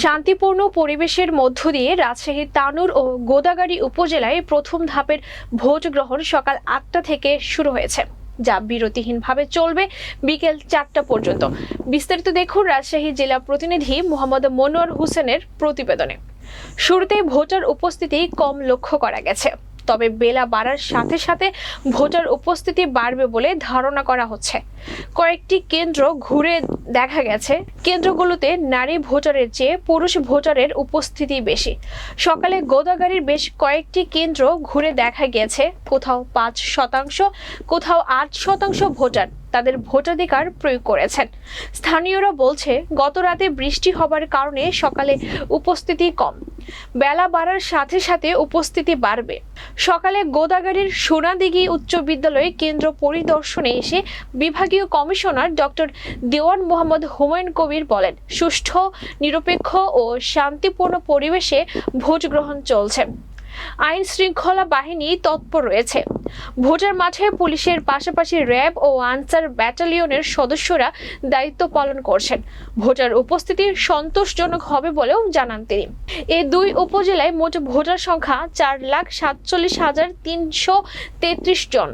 শান্তিপূর্ণ পরিবেশের মধ্য দিয়ে রাজশাহীর তানুর ও গোদাগাড়ি উপজেলায় প্রথম ধাপের ভোট গ্রহণ সকাল আটটা থেকে শুরু হয়েছে, যা বিরতিহীনভাবে চলবে বিকেল চারটা পর্যন্ত। বিস্তারিত দেখুন রাজশাহী জেলা প্রতিনিধি মোহাম্মদ মনোয়ার হোসেনের প্রতিবেদনে। শুরুতে ভোটার উপস্থিতি কম লক্ষ্য করা গেছে। তবে বেলা বাড়ার সাথে সাথে ভোটার উপস্থিতি বাড়বে বলে ধারণা করা হচ্ছে। কয়েকটি কেন্দ্র ঘুরে দেখা গেছে। কেন্দ্রগুলোতে নারী ভোটারের চেয়ে পুরুষ ভোটারের উপস্থিতি বেশি। সকালে গোদাগাড়ির বেশ কয়েকটি কেন্দ্র ঘুরে দেখা গেছে। কোথাও পাঁচ শতাংশ, কোথাও আট শতাংশ ভোটার তাদের ভোটাধিকার প্রয়োগ করেছেন। স্থানীয়রা বলছে গত রাতে বৃষ্টি হবার কারণে সকালে উপস্থিতি কম। বেলা বাড়ার সাথে সাথে উপস্থিতি বাড়বে। সকালে গোদাগাড়ির সোনাদিঘি উচ্চ বিদ্যালয়ে কেন্দ্র পরিদর্শনে এসে বিভাগীয় কমিশনার ডক্টর দেওয়ান মোহাম্মদ হুমায়ুন কবির বলেন, সুষ্ঠু, নিরপেক্ষ ও শান্তিপূর্ণ পরিবেশে ভোট গ্রহণ চলছে। আইন শৃঙ্খলা বাহিনী তৎপর রয়েছে। ভোটার মাঠে পুলিশের পাশাপাশি র্যাব ও আনসার ব্যাটালিয়নের সদস্যরা দায়িত্ব পালন করছেন। ভোটার উপস্থিতি সন্তোষজনক হবে বলেও জানান তিনি। এ দুই উপজেলায় মোট ভোটার সংখ্যা চার লাখ সাতচল্লিশ হাজার তিনশো তেত্রিশ জন।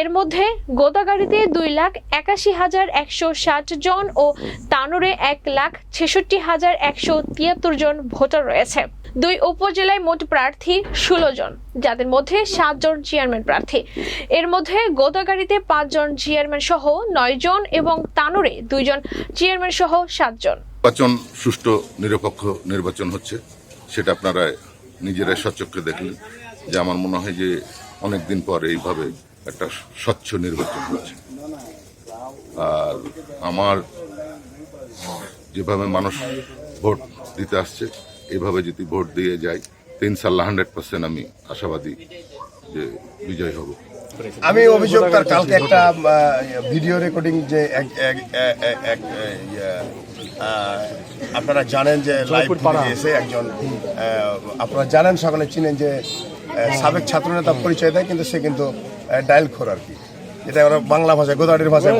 এর মধ্যে গোদাগাড়িতে দুই লাখ একাশি হাজার একশো ষাট জন ও তানোরে এক লাখ ছেষট্টি হাজার একশো তিয়াত্তর জন ভোটার রয়েছে। দুই উপজেলায় মোট প্রার্থী ষোলো জন। যাদের মধ্যে সাতজন চেয়ারম্যান প্রার্থী। এর মধ্যে গোদাগাড়িতে পাঁচজন চেয়ারম্যান সহ নয় জন এবং তানোরে দুইজন চেয়ারম্যান সহ সাতজন। নির্বাচন, সুষ্ঠু, নিরপেক্ষ নির্বাচন হচ্ছে, সেটা আপনারা নিজেরাই সচক্ষে দেখলেন যে আমার মনে হয় যে অনেক দিন পর এইভাবে একটা স্বচ্ছ নির্বাচন হচ্ছে। আর আমার যেভাবে মানুষ ভোট দিতে আসছে, এভাবে যদি ভোট দিয়ে যায় ইনশাল্লাহ হান্ড্রেড পার্সেন্ট আমি আশাবাদী যে বিজয় হব। আমি অভিযোগতার কালকে একটা ভিডিও রেকর্ডিং যে এক এক- ইয়ে, আপনারা জানেন যে লাইভ এসে একজন আপনারা জানেন সকলে চিনেন যে সাবেক ছাত্রনেতা পরিচয় দেয় কিন্তু সে কিন্তু ডায়াল খোর আর কি। এটা ওরা বাংলা ভাষায় গোদাড়ির ভাষায়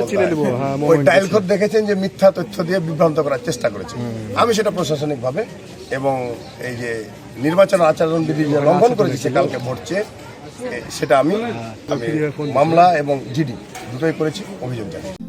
ওই টাইল খোদ দেখেছেন যে মিথ্যা তথ্য দিয়ে বিভ্রান্ত করার চেষ্টা করেছে। আমি সেটা প্রশাসনিকভাবে এবং এই যে নির্বাচন আচরণবিধি যে লঙ্ঘন করেছে সে কালকে ভোট চেয়ে সেটা আমি আমি মামলা এবং জিডি দুটোই করেছি অভিযোগ জানাই।